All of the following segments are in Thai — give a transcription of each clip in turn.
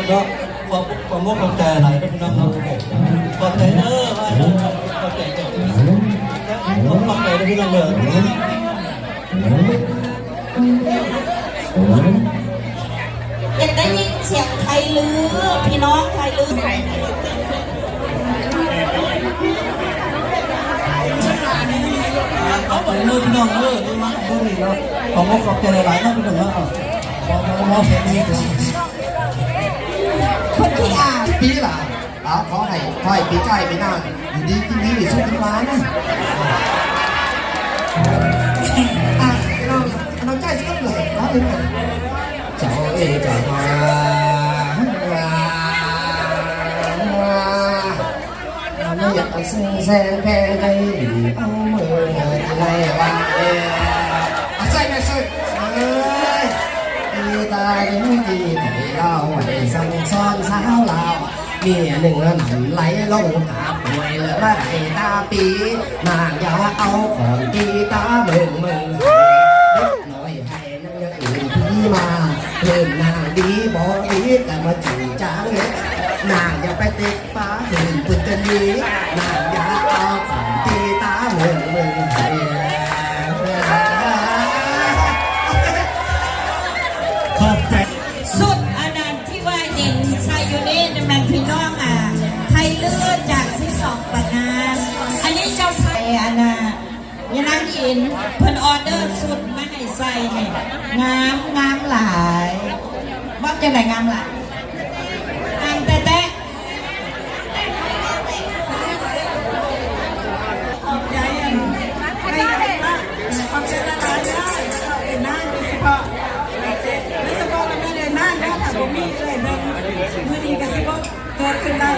มเนาะความความว่าความใจอะไรก็พี่น้องเราความใจเนอมาความใจกันความใจนะพี่น้องเลยอยากได้ยินเสียงไทยลือ พี่น้องไทยลือไทยเอาไปเลิกพี่น้องเลิกนี่มาเลิกอีกแล้วของว่าความใจหลายๆนะพี่น้องเนาะมองมองเห็นนี่ คนที่อ่านปีหล่ะเอาขอให้ขอให้ปีใจไปีหน้าอยู่ดีกินดีมีสุขกินหวานนะอะเราเราใจสักเลยขอถึงเลยเจ้าเอ๋เจ้ามาเราอยากซึ้งแสงแพงใจดีเอาเมื่อไรวัน ตาดีดีใจเราไว้สั่งสอนสาวเรามีหนึ่งนั้นไหลลงตาป่วยเลยว่าไอตาปีนางอย่าเอาของดีตาเบิ่งมึงน้อยให้นั่งย่างอื่นพี่มาเพิ่มนางดีบ่ดีแต่มาจูจางเลยนางอย่าไปติดฟ้าเห็นปุตตะนีนางอย่าเอาของ อิน เพิ่นออเดอร์สุดมาให้ใส่นี่งามงามหลายว่าจะไหนงามหลายงามแต่แต่ขอบใจอันไม่อยากขอบใจละลายได้เข้าไปนั่งโดยเฉพาะโดยเฉพาะมันไม่ได้นั่งนะถ้าผมมีเลยหนึ่งมือดีก็สิบก็เกิดขึ้นได้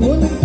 Вот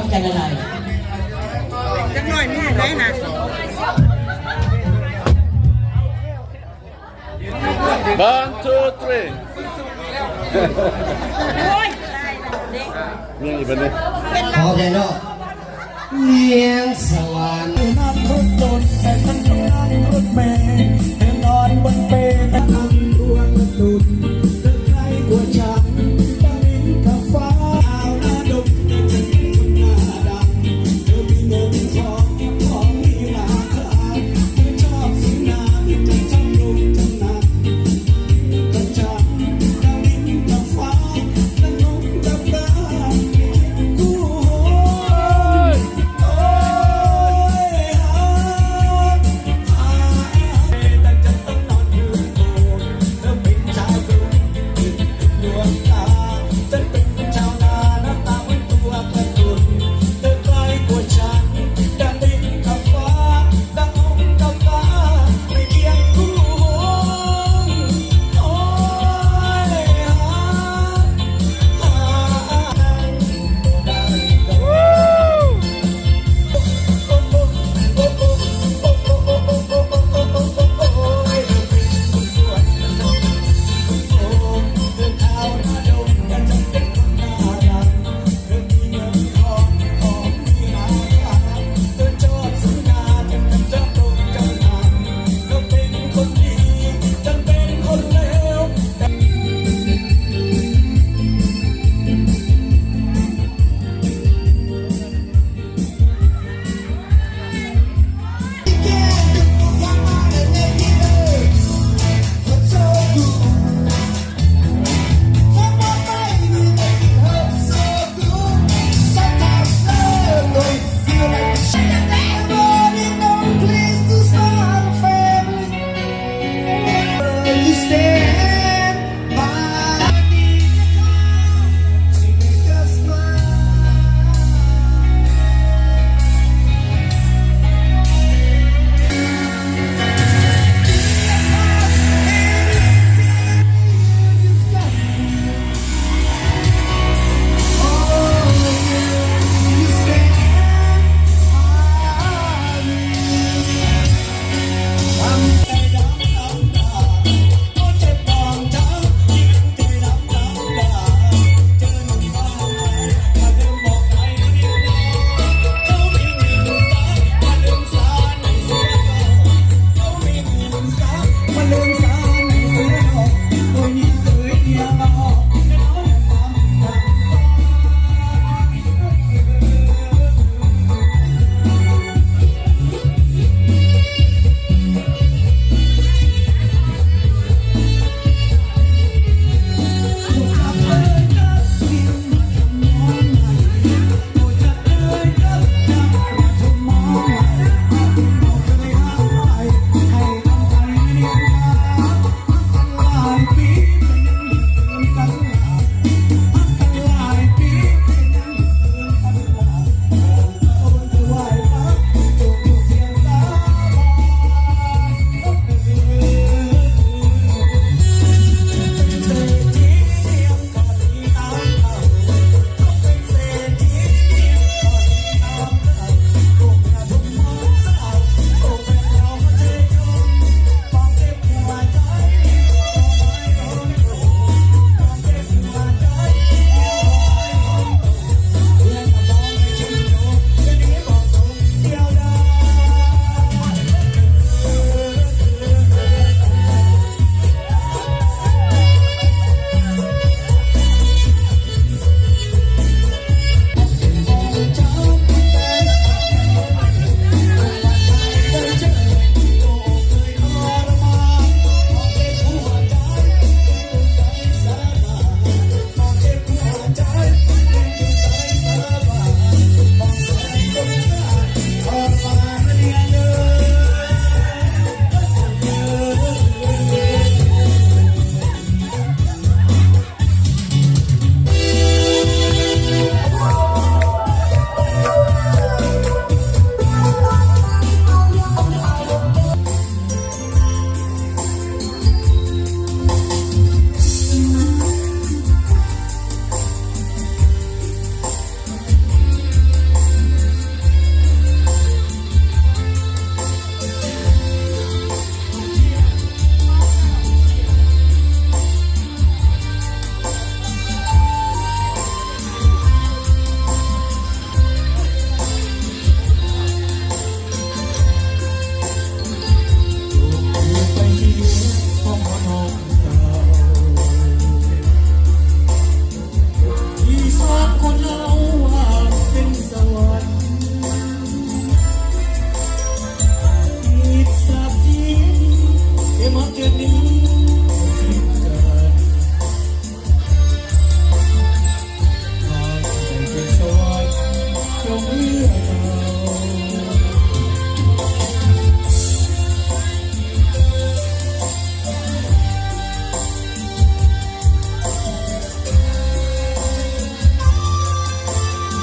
ตั้งใจละลายจังหน่อยนี่ได้นะบ n e two three นี่เป็นไงพอใจเนาะเลี้ยงสวรรค์น้ำรถจนแต่ฉันทำงานรถเมล์เธอนอนบนเปรย์แต่คุณ